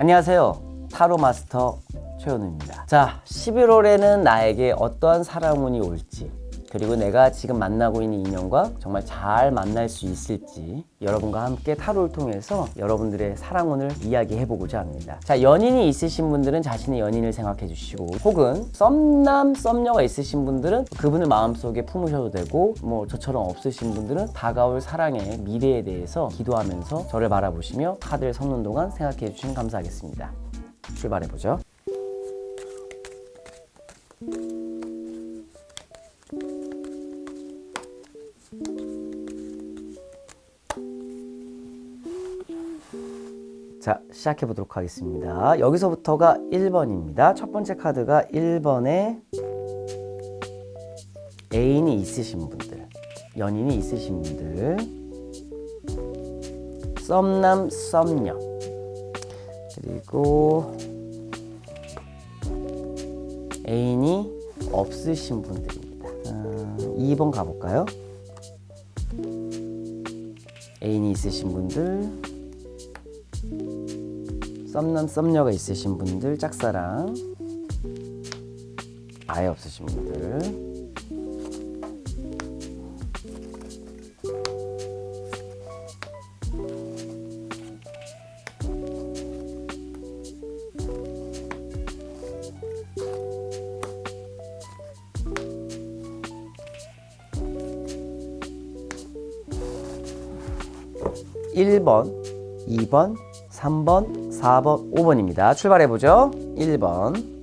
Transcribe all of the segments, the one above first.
안녕하세요. 타로 마스터 최현우입니다. 자, 11월에는 나에게 어떠한 사랑운이 올지, 그리고 내가 지금 만나고 있는 인연과 정말 잘 만날 수 있을지 여러분과 함께 타로를 통해서 여러분들의 사랑운을 이야기해보고자 합니다. 자, 연인이 있으신 분들은 자신의 연인을 생각해 주시고, 혹은 썸남, 썸녀가 있으신 분들은 그분을 마음속에 품으셔도 되고, 뭐 저처럼 없으신 분들은 다가올 사랑의 미래에 대해서 기도하면서 저를 바라보시며 카드를 섞는 동안 생각해 주시면 감사하겠습니다. 출발해보죠. 자, 시작해 보도록 하겠습니다. 여기서부터가 1번입니다. 첫 번째 카드가 1번에 애인이 있으신 분들, 연인이 있으신 분들, 썸남, 썸녀, 그리고 애인이 없으신 분들입니다. 아, 2번 가볼까요? 애인이 있으신 분들, 썸남 썸녀가 있으신 분들 짝사랑. 아예 없으신 분들. 일번 2번, 3번, 4번, 5번입니다. 출발해 보죠. 1번.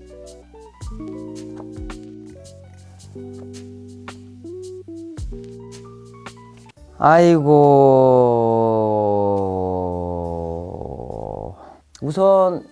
아이고. 우선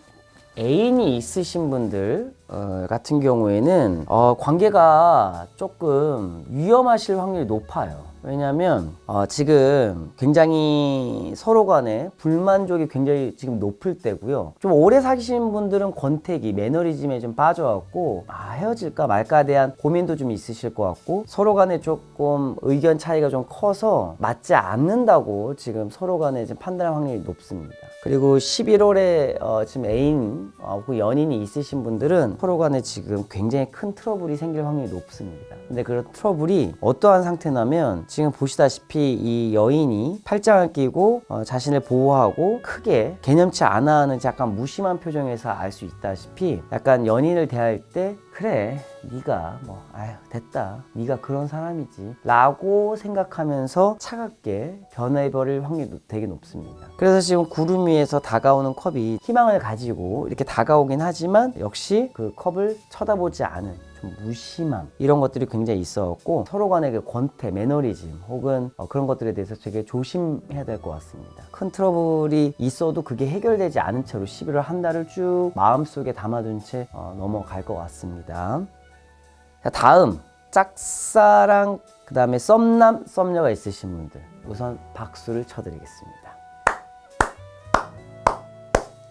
애인이 있으신 분들 어, 같은 경우에는 어, 관계가 조금 위험하실 확률이 높아요. 왜냐하면 어, 지금 굉장히 서로 간에 불만족이 굉장히 지금 높을 때고요. 좀 오래 사귀신 분들은 권태기, 매너리즘에 좀 빠져갖고 아, 헤어질까 말까 대한 고민도 좀 있으실 것 같고 서로 간에 조금 의견 차이가 좀 커서 맞지 않는다고 지금 서로 간에 판단할 확률이 높습니다. 그리고 11월에 어, 지금 애인 어, 혹은 연인이 있으신 분들은 서로 간에 지금 굉장히 큰 트러블이 생길 확률이 높습니다. 근데 그런 트러블이 어떠한 상태냐면 지금 보시다시피 이 여인이 팔짱을 끼고 어, 자신을 보호하고 크게 개념치 않아 하는 약간 무심한 표정에서 알 수 있다시피 약간 연인을 대할 때 그래 네가 뭐 아휴 됐다 네가 그런 사람이지 라고 생각하면서 차갑게 변해버릴 확률이 되게 높습니다 그래서 지금 구름 위에서 다가오는 컵이 희망을 가지고 이렇게 다가오긴 하지만 역시 그 컵을 쳐다보지 않은 좀 무심함 이런 것들이 굉장히 있어갖고 서로 간의 그 권태, 매너리즘 혹은 어, 그런 것들에 대해서 되게 조심해야 될 것 같습니다. 큰 트러블이 있어도 그게 해결되지 않은 채로 11월 한 달을 쭉 마음속에 담아둔 채 어, 넘어갈 것 같습니다. 자, 다음 짝사랑 그 다음에 썸남, 썸녀가 있으신 분들 우선 박수를 쳐드리겠습니다.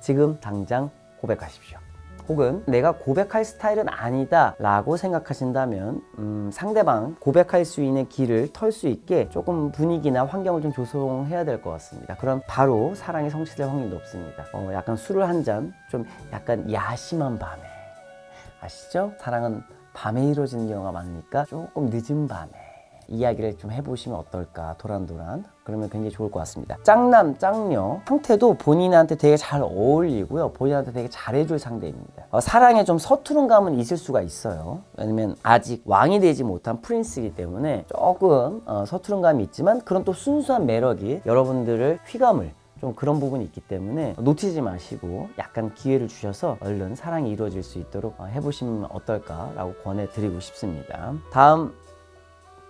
지금 당장 고백하십시오. 혹은 내가 고백할 스타일은 아니다 라고 생각하신다면 음, 상대방 고백할 수 있는 길을 털 수 있게 조금 분위기나 환경을 좀 조성해야 될 것 같습니다. 그럼 바로 사랑이 성취될 확률이 높습니다. 어, 약간 술을 한 잔 좀 약간 야심한 밤에 아시죠? 사랑은 밤에 이루어지는 경우가 많으니까 조금 늦은 밤에 이야기를 좀 해보시면 어떨까 도란도란. 그러면 굉장히 좋을 것 같습니다. 짱남 짱녀 상태도 본인한테 되게 잘 어울리고요. 본인한테 되게 잘해줄 상대입니다. 어, 사랑에 좀 서투른 감은 있을 수가 있어요. 왜냐면 아직 왕이 되지 못한 프린스이기 때문에 조금 어, 서투른 감이 있지만 그런 또 순수한 매력이 여러분들을 휘감을 좀 그런 부분이 있기 때문에 놓치지 마시고 약간 기회를 주셔서 얼른 사랑이 이루어질 수 있도록 어, 해보시면 어떨까라고 권해드리고 싶습니다. 다음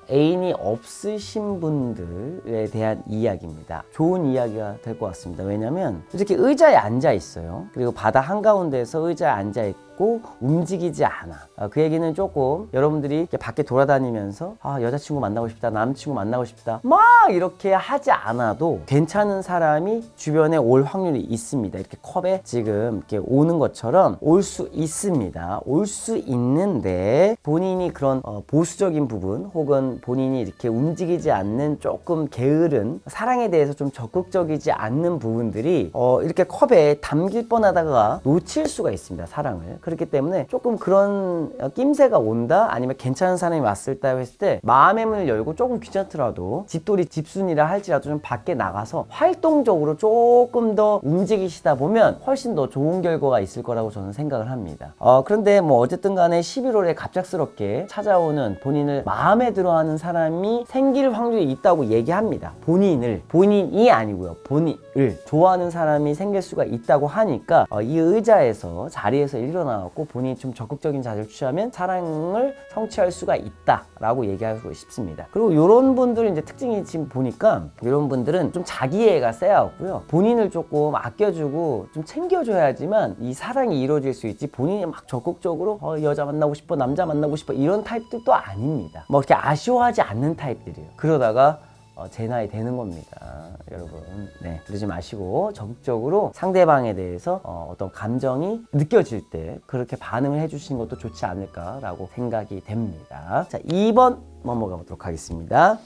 애인이 없으신 분들에 대한 이야기입니다. 좋은 이야기가 될 것 같습니다. 왜냐면 이렇게 의자에 앉아 있어요. 그리고 바다 한가운데서 의자에 앉아 있고 있고 움직이지 않아. 어, 그 얘기는 조금 여러분들이 이렇게 밖에 돌아다니면서 아, 여자친구 만나고 싶다, 남친구 만나고 싶다, 막 이렇게 하지 않아도 괜찮은 사람이 주변에 올 확률이 있습니다. 이렇게 컵에 지금 이렇게 오는 것처럼 올 수 있습니다. 올 수 있는데 본인이 그런 어, 보수적인 부분 혹은 본인이 이렇게 움직이지 않는 조금 게으른 사랑에 대해서 좀 적극적이지 않는 부분들이 어, 이렇게 컵에 담길 뻔하다가 놓칠 수가 있습니다. 사랑을. 그렇기 때문에 조금 그런 어, 낌새가 온다 아니면 괜찮은 사람이 왔을 때 했을 때 마음의 문을 열고 조금 귀찮더라도 집돌이 집순이라 할지라도 좀 밖에 나가서 활동적으로 조금 더 움직이시다 보면 훨씬 더 좋은 결과가 있을 거라고 저는 생각을 합니다. 어, 그런데 뭐 어쨌든 간에 11월에 갑작스럽게 찾아오는 본인을 마음에 들어 하는 사람이 생길 확률이 있다고 얘기합니다. 본인을, 본인이 아니고요. 본인을 좋아하는 사람이 생길 수가 있다고 하니까 어, 이 의자에서 자리에서 일어나 갖고 본인이 좀 적극적인 자세를 취하면 사랑을 성취할 수가 있다라고 얘기하고 싶습니다. 그리고 이런 분들은 이제 특징이 지금 보니까 이런 분들은 좀 자기애가 세하고요. 본인을 조금 아껴주고 좀 챙겨줘야지만 이 사랑이 이루어질 수 있지 본인이 막 적극적으로 어, 여자 만나고 싶어 남자 만나고 싶어 이런 타입들도 아닙니다. 뭐 이렇게 아쉬워하지 않는 타입들이에요. 그러다가 어, 제 나이 되는 겁니다. 여러분. 네. 그러지 마시고 적극적으로 상대방에 대해서 어, 어떤 감정이 느껴질 때 그렇게 반응을 해주시는 것도 좋지 않을까라고 생각이 됩니다. 자, 2번 넘어가 보도록 하겠습니다.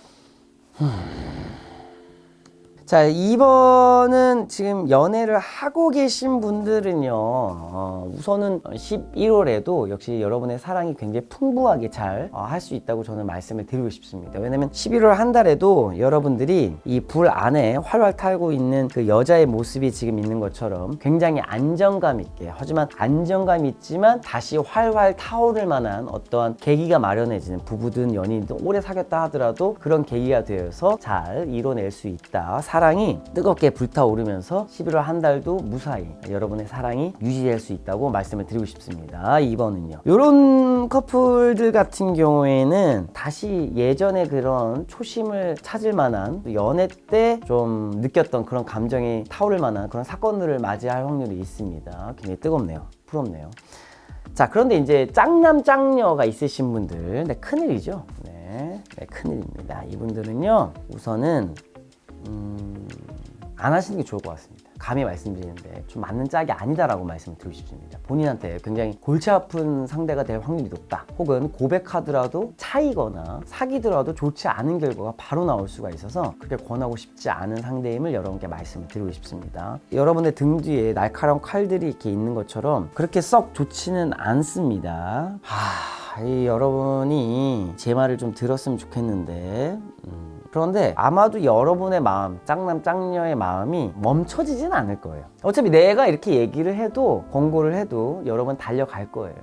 자, 2번은 지금 연애를 하고 계신 분들은요, 어, 우선은 11월에도 역시 여러분의 사랑이 굉장히 풍부하게 잘 할수 있다고 저는 말씀을 드리고 싶습니다. 왜냐면 11월 한 달에도 여러분들이 이 불 안에 활활 타고 있는 그 여자의 모습이 지금 있는 것처럼 굉장히 안정감 있게, 하지만 안정감 있지만 다시 활활 타오를 만한 어떠한 계기가 마련해지는 부부든 연인든 오래 사귀었다 하더라도 그런 계기가 되어서 잘 이뤄낼 수 있다. 사랑이 뜨겁게 불타오르면서 11월 한 달도 무사히 여러분의 사랑이 유지될 수 있다고 말씀을 드리고 싶습니다. 2번은요. 이런 커플들 같은 경우에는 다시 예전의 그런 초심을 찾을 만한 연애 때 좀 느꼈던 그런 감정이 타오를 만한 그런 사건들을 맞이할 확률이 있습니다. 굉장히 뜨겁네요. 부럽네요. 자, 그런데 이제 짱남 짱녀가 있으신 분들, 네, 큰일이죠. 네, 네, 큰일입니다. 이분들은요, 우선은 음, 안 하시는 게 좋을 것 같습니다. 감히 말씀드리는데 좀 맞는 짝이 아니다라고 말씀을 드리고 싶습니다. 본인한테 굉장히 골치 아픈 상대가 될 확률이 높다. 혹은 고백하더라도 차이거나 사귀더라도 좋지 않은 결과가 바로 나올 수가 있어서 그렇게 권하고 싶지 않은 상대임을 여러분께 말씀을 드리고 싶습니다. 여러분의 등 뒤에 날카로운 칼들이 이렇게 있는 것처럼 그렇게 썩 좋지는 않습니다. 하, 이 여러분이 제 말을 좀 들었으면 좋겠는데 음, 그런데 아마도 여러분의 마음, 짱남 짱녀의 마음이 멈춰지진 않을 거예요. 어차피 내가 이렇게 얘기를 해도 권고를 해도 여러분 달려갈 거예요.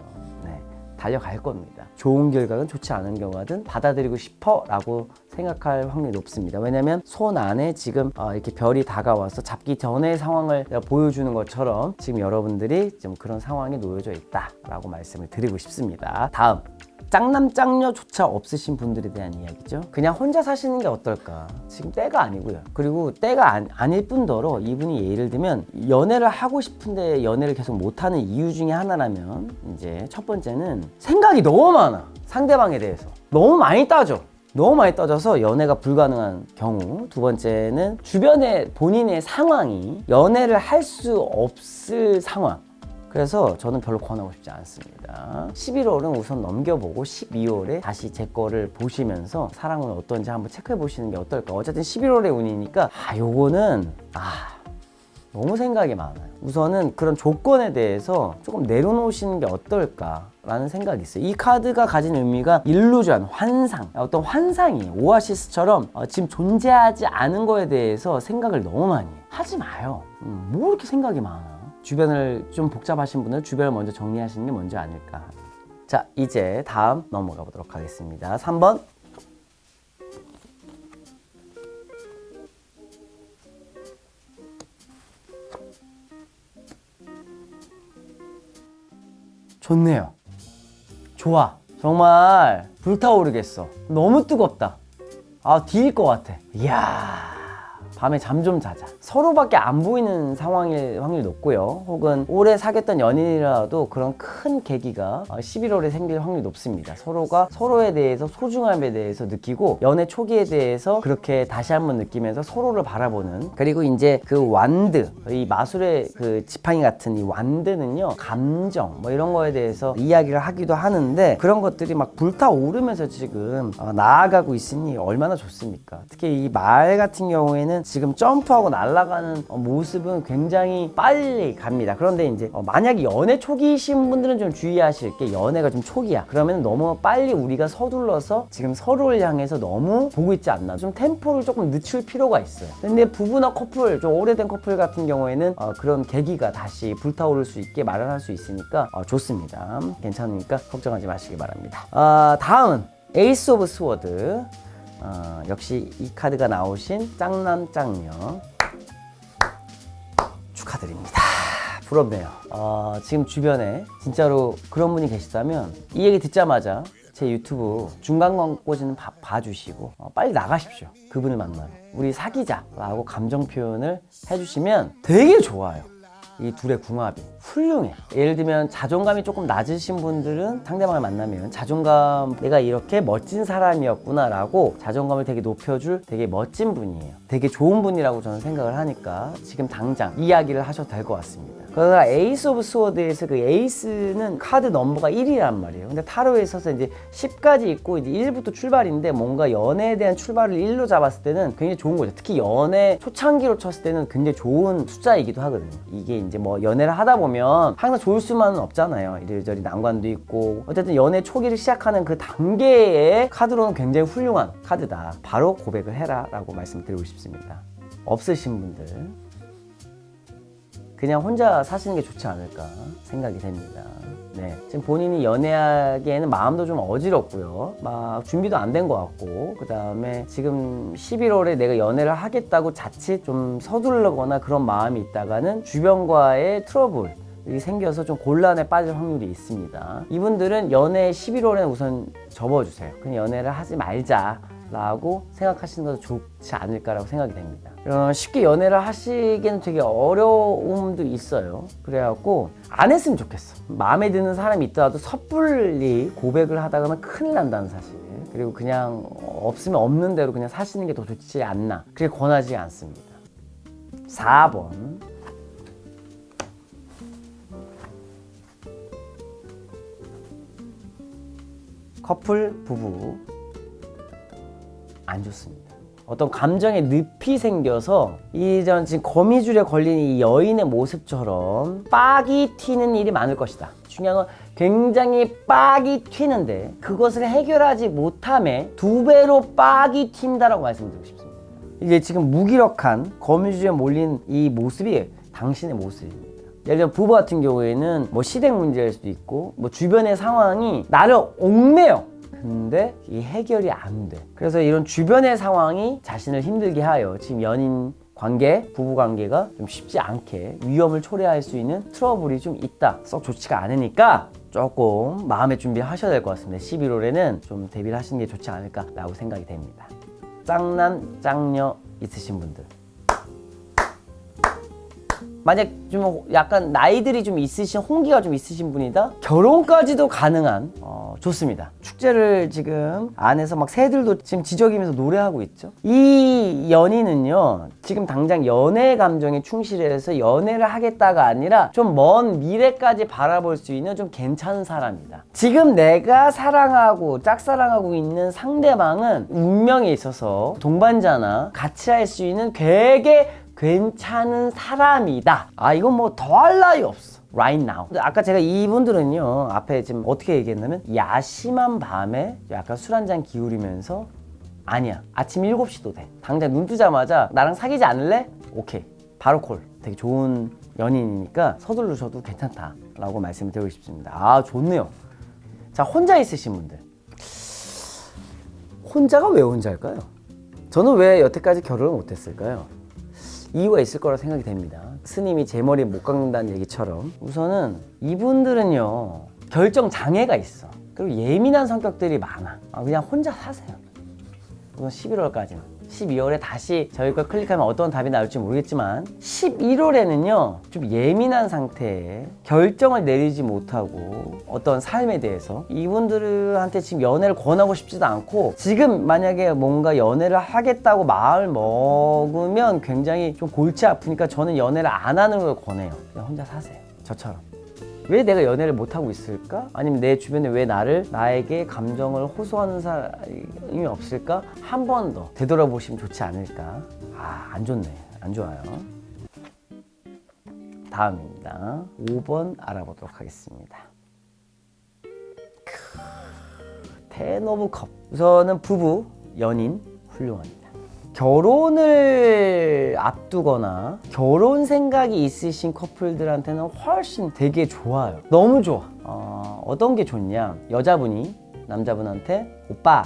네, 달려갈 겁니다. 좋은 결과는 좋지 않은 경우든 받아들이고 싶어 라고 생각할 확률이 높습니다. 왜냐하면 손 안에 지금 어, 이렇게 별이 다가와서 잡기 전의 상황을 보여주는 것처럼 지금 여러분들이 좀 그런 상황에 놓여져 있다라고 말씀을 드리고 싶습니다. 다음. 짱남 짱녀조차 없으신 분들에 대한 이야기죠. 그냥 혼자 사시는 게 어떨까? 지금 때가 아니고요. 그리고 때가 안, 아닐 뿐더러 이분이 예를 들면 연애를 하고 싶은데 연애를 계속 못하는 이유 중에 하나라면 이제 첫 번째는 생각이 너무 많아. 상대방에 대해서. 너무 많이 따져. 너무 많이 따져서 연애가 불가능한 경우 두 번째는 주변의 본인의 상황이 연애를 할 수 없을 상황 그래서 저는 별로 권하고 싶지 않습니다. 11월은 우선 넘겨보고 12월에 다시 제 거를 보시면서 사랑은 어떤지 한번 체크해 보시는 게 어떨까. 어쨌든 11월의 운이니까 아 요거는 아 너무 생각이 많아요. 우선은 그런 조건에 대해서 조금 내려놓으시는 게 어떨까 라는 생각이 있어요. 이 카드가 가진 의미가 일루전, 환상, 어떤 환상이 오아시스처럼 어, 지금 존재하지 않은 거에 대해서 생각을 너무 많이 해요. 하지 마요. 음, 뭐 이렇게 생각이 많아. 주변을 좀 복잡하신 분은 주변을 먼저 정리하시는 게 먼저 아닐까. 자, 이제 다음 넘어가 보도록 하겠습니다. 3번. 좋네요. 좋아. 정말 불타오르겠어. 너무 뜨겁다. 아, 뒤일 것 같아. 이야. 밤에 잠 좀 자자. 서로밖에 안 보이는 상황일 확률이 높고요. 혹은 오래 사귀었던 연인이라도 그런 큰 계기가 11월에 생길 확률이 높습니다. 서로가 서로에 대해서 소중함에 대해서 느끼고 연애 초기에 대해서 그렇게 다시 한번 느끼면서 서로를 바라보는 그리고 이제 그 완드 이 마술의 그 지팡이 같은 이 완드는요 감정 뭐 이런 거에 대해서 이야기를 하기도 하는데 그런 것들이 막 불타오르면서 지금 어, 나아가고 있으니 얼마나 좋습니까? 특히 이 말 같은 경우에는 지금 점프하고 날아가는 어, 모습은 굉장히 빨리 갑니다. 그런데 이제 어, 만약에 연애 초기이신 분들은 좀 주의하실 게 연애가 좀 초기야. 그러면 너무 빨리 우리가 서둘러서 지금 서로를 향해서 너무 보고 있지 않나. 좀 템포를 조금 늦출 필요가 있어요. 근데 부부나 커플, 좀 오래된 커플 같은 경우에는 어, 그런 계기가 다시 불타오를 수 있게 마련할 수 있으니까 어, 좋습니다. 괜찮으니까 걱정하지 마시기 바랍니다. 아, 다음은 에이스 오브 스워드. 어, 역시 이 카드가 나오신 짱남 짱녀 축하드립니다. 부럽네요. 어, 지금 주변에 진짜로 그런 분이 계시다면 이 얘기 듣자마자 제 유튜브 중간 광고지는 봐, 봐주시고 어, 빨리 나가십시오. 그분을 만나러. 우리 사귀자라고 감정 표현을 해주시면 되게 좋아요. 이 둘의 궁합이 훌륭해. 예를 들면 자존감이 조금 낮으신 분들은 상대방을 만나면 자존감 내가 이렇게 멋진 사람이었구나라고 자존감을 되게 높여줄 되게 멋진 분이에요. 되게 좋은 분이라고 저는 생각을 하니까 지금 당장 이야기를 하셔도 될 것 같습니다. 그러나 에이스 오브 스워드에서 그 에이스는 카드 넘버가 1이란 말이에요. 근데 타로에 있어서 이제 10까지 있고 이제 1부터 출발인데 뭔가 연애에 대한 출발을 1로 잡았을 때는 굉장히 좋은 거죠. 특히 연애 초창기로 쳤을 때는 굉장히 좋은 숫자이기도 하거든요. 이게 이제 뭐 연애를 하다 보면 항상 좋을 수만은 없잖아요. 이리저리 난관도 있고 어쨌든 연애 초기를 시작하는 그 단계의 카드로는 굉장히 훌륭한 카드다. 바로 고백을 해라라고 말씀드리고 싶습니다. 없으신 분들 그냥 혼자 사시는 게 좋지 않을까 생각이 됩니다. 네. 지금 본인이 연애하기에는 마음도 좀 어지럽고요. 막 준비도 안 된 것 같고, 그 다음에 지금 11월에 내가 연애를 하겠다고 자칫 좀 서두르거나 그런 마음이 있다가는 주변과의 트러블, 이 생겨서 좀 곤란에 빠질 확률이 있습니다. 이분들은 연애 11월에 우선 접어주세요. 그냥 연애를 하지 말자. 라고 생각하시는 것도 좋지 않을까라고 생각이 됩니다. 어, 쉽게 연애를 하시기에는 되게 어려움도 있어요. 그래갖고 안 했으면 좋겠어. 마음에 드는 사람이 있더라도 섣불리 고백을 하다가는 큰일 난다는 사실. 그리고 그냥 없으면 없는 대로 그냥 사시는 게 더 좋지 않나. 그게 권하지 않습니다. 4번. 커플 부부 안 좋습니다. 어떤 감정의 늪이 생겨서 이전 지금 거미줄에 걸린 이 여인의 모습처럼 빡이 튀는 일이 많을 것이다. 중요한 건 굉장히 빡이 튀는데 그것을 해결하지 못함에 두 배로 빡이 튄다라고 말씀드리고 싶습니다. 이게 지금 무기력한 거미줄에 몰린 이 모습이 당신의 모습입니다. 예를 들면 부부 같은 경우에는 뭐 시댁 문제일 수도 있고 뭐 주변의 상황이 나를 옥매요. 근데 이 해결이 안 돼. 그래서 이런 주변의 상황이 자신을 힘들게 하여 지금 연인 관계, 부부 관계가 좀 쉽지 않게 위험을 초래할 수 있는 트러블이 좀 있다. 썩 좋지가 않으니까 조금 마음의 준비 하셔야 될 것 같습니다. 11월에는 좀 대비를 하시는 게 좋지 않을까라고 생각이 됩니다. 짱남, 짱녀 있으신 분들. 만약 좀 약간 나이들이 좀 있으신 홍기가 좀 있으신 분이다? 결혼까지도 가능한 어, 좋습니다. 축제를 지금 안에서 막 새들도 지금 지저귀면서 노래하고 있죠. 이 연인은요 지금 당장 연애 감정에 충실해서 연애를 하겠다가 아니라 좀 먼 미래까지 바라볼 수 있는 좀 괜찮은 사람이다. 지금 내가 사랑하고 짝사랑하고 있는 상대방은 운명에 있어서 동반자나 같이 할 수 있는 되게 괜찮은 사람이다. 아, 이건 뭐 더할 나위 없어. right now. 아까 제가 이분들은요, 앞에 지금 어떻게 얘기했냐면, 야심한 밤에 약간 술 한 잔 기울이면서, 아니야. 아침 7시도 돼. 당장 눈 뜨자마자 나랑 사귀지 않을래? 오케이. 바로 콜. 되게 좋은 연인이니까 서둘러셔도 괜찮다 라고 말씀을 드리고 싶습니다. 아, 좋네요. 자, 혼자 있으신 분들. 혼자가 왜 혼자일까요? 저는 왜 여태까지 결혼을 못했을까요? 이유가 있을 거라 생각이 됩니다. 스님이 제 머리에 못 깎는다는 얘기처럼 우선은 이분들은요 결정 장애가 있어. 그리고 예민한 성격들이 많아. 아, 그냥 혼자 사세요. 우선 11월까지는. 12월에 다시 저희 걸 클릭하면 어떤 답이 나올지 모르겠지만 11월에는요 좀 예민한 상태에 결정을 내리지 못하고 어떤 삶에 대해서 이분들한테 지금 연애를 권하고 싶지도 않고 지금 만약에 뭔가 연애를 하겠다고 마음을 먹으면 굉장히 좀 골치 아프니까 저는 연애를 안 하는 걸 권해요. 그냥 혼자 사세요. 저처럼 왜 내가 연애를 못 하고 있을까? 아니면 내 주변에 왜 나를 나에게 감정을 호소하는 사람이 없을까? 한 번 더 되돌아보시면 좋지 않을까? 아, 안 좋네. 안 좋아요. 다음입니다. 5번 알아보도록 하겠습니다. 텐 오브 컵. 우선은 부부, 연인 훌륭합니다. 결혼을 앞두거나 결혼 생각이 있으신 커플들한테는 훨씬 되게 좋아요. 너무 좋아. 어, 어떤 게 좋냐? 여자분이 남자분한테 오빠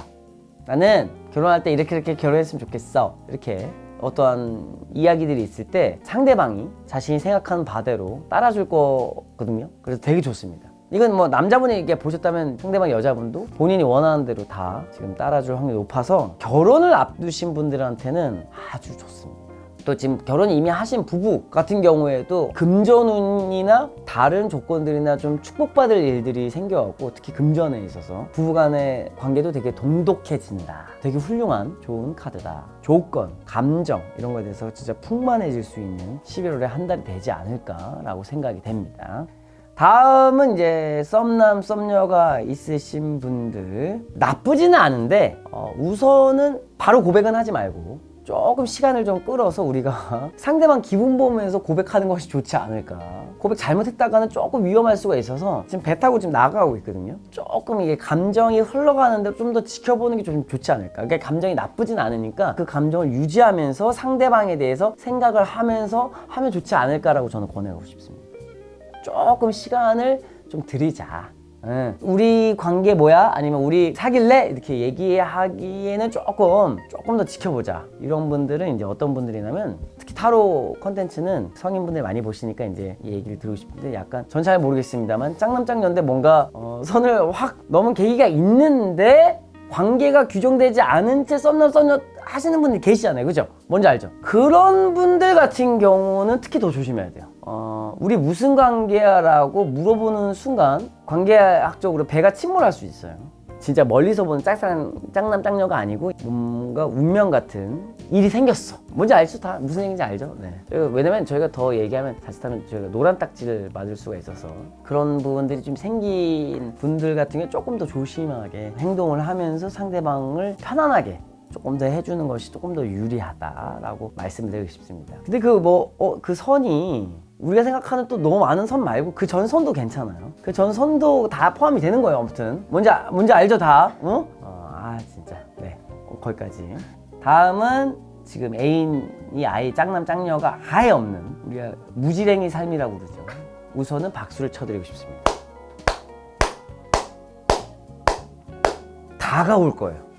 나는 결혼할 때 이렇게 이렇게 결혼했으면 좋겠어. 이렇게 어떠한 이야기들이 있을 때 상대방이 자신이 생각하는 바대로 따라줄 거거든요. 그래서 되게 좋습니다. 이건 뭐 남자분이 이게 보셨다면 상대방 여자분도 본인이 원하는 대로 다 지금 따라줄 확률이 높아서 결혼을 앞두신 분들한테는 아주 좋습니다. 또 지금 결혼 이미 하신 부부 같은 경우에도 금전운이나 다른 조건들이나 좀 축복받을 일들이 생겨갖고 특히 금전에 있어서 부부간의 관계도 되게 돈독해진다. 되게 훌륭한 좋은 카드다. 조건, 감정 이런 거에 대해서 진짜 풍만해질 수 있는 11월에 한 달이 되지 않을까라고 생각이 됩니다. 다음은 이제 썸남 썸녀가 있으신 분들. 나쁘지는 않은데 어, 우선은 바로 고백은 하지 말고 조금 시간을 좀 끌어서 우리가 상대방 기분 보면서 고백하는 것이 좋지 않을까. 고백 잘못했다가는 조금 위험할 수가 있어서 지금 배 타고 지금 나가고 있거든요. 조금 이게 감정이 흘러가는데 좀 더 지켜보는 게 좀 좋지 않을까. 그러니까 감정이 나쁘진 않으니까 그 감정을 유지하면서 상대방에 대해서 생각을 하면서 하면 좋지 않을까라고 저는 권하고 싶습니다 조금 시간을 좀 드리자. 응. 우리 관계 뭐야? 아니면 우리 사귈래? 이렇게 얘기하기에는 조금 조금 더 지켜보자. 이런 분들은 이제 어떤 분들이냐면 특히 타로 컨텐츠는 성인분들 많이 보시니까 이제 이 얘기를 들고 싶은데 약간 전 잘 모르겠습니다만 짱남짱녀인데 뭔가 어, 선을 확 넘은 계기가 있는데 관계가 규정되지 않은 채 썸남 썸녀 하시는 분들 계시잖아요 그죠? 뭔지 알죠? 그런 분들 같은 경우는 특히 더 조심해야 돼요 어, 우리 무슨 관계야 라고 물어보는 순간 관계학적으로 배가 침몰할 수 있어요 진짜 멀리서 보는 짝사랑 짱남 짱녀가 아니고 뭔가 운명 같은 일이 생겼어 뭔지 알죠 다 무슨 얘기인지 알죠 네. 왜냐면 저희가 더 얘기하면 자칫하면 저희가 노란 딱지를 맞을 수가 있어서 그런 부분들이 좀 생긴 분들 같은 경우 조금 더 조심하게 행동을 하면서 상대방을 편안하게 조금 더 해주는 것이 조금 더 유리하다라고 말씀드리고 싶습니다. 근데 그 뭐, 어, 그 선이 우리가 생각하는 또 너무 많은 선 말고 그 전 선도 괜찮아요. 그 전 선도 다 포함이 되는 거예요, 아무튼. 뭔지, 아- 뭔지 알죠, 다? 어? 어, 아, 진짜. 네. 어, 거기까지. 다음은 지금 애인이 아예 짱남 짱녀가 아예 없는 우리가 무지랭이 삶이라고 그러죠. 우선은 박수를 쳐드리고 싶습니다. 다가올 거예요.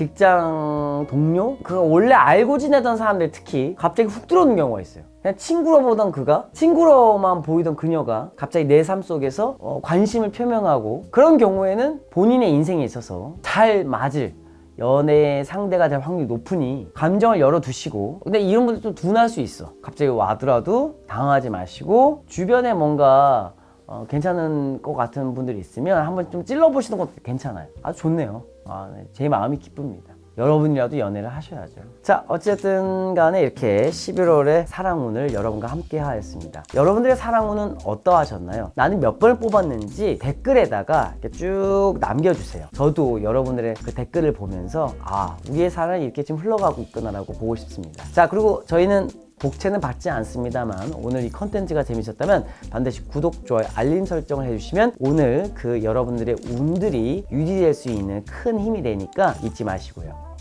직장 동료? 그가 원래 알고 지내던 사람들 특히 갑자기 훅 들어오는 경우가 있어요. 그냥 친구로 보던 그가 친구로만 보이던 그녀가 갑자기 내 삶 속에서 어, 관심을 표명하고 그런 경우에는 본인의 인생에 있어서 잘 맞을 연애 상대가 될 확률이 높으니 감정을 열어두시고 근데 이런 분들 좀 둔할 수 있어 갑자기 와더라도 당하지 마시고 주변에 뭔가 어, 괜찮은 것 같은 분들이 있으면 한번 좀 찔러보시는 것도 괜찮아요 아주 좋네요 아, 네. 제 마음이 기쁩니다. 여러분이라도 연애를 하셔야죠. 자 어쨌든 간에 이렇게 11월의 사랑운을 여러분과 함께 하였습니다. 여러분들의 사랑운은 어떠하셨나요? 나는 몇 번을 뽑았는지 댓글에다가 이렇게 쭉 남겨주세요. 저도 여러분들의 그 댓글을 보면서 아 우리의 사랑이 이렇게 지금 흘러가고 있구나라고 보고 싶습니다. 자 그리고 저희는 복채는 받지 않습니다만 오늘 이 컨텐츠가 재밌었다면 반드시 구독, 좋아요, 알림 설정을 해주시면 오늘 그 여러분들의 운들이 유지될 수 있는 큰 힘이 되니까 잊지 마시고요.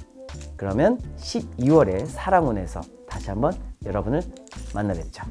그러면 12월의 사랑운에서 다시 한번 여러분을 만나 뵙죠.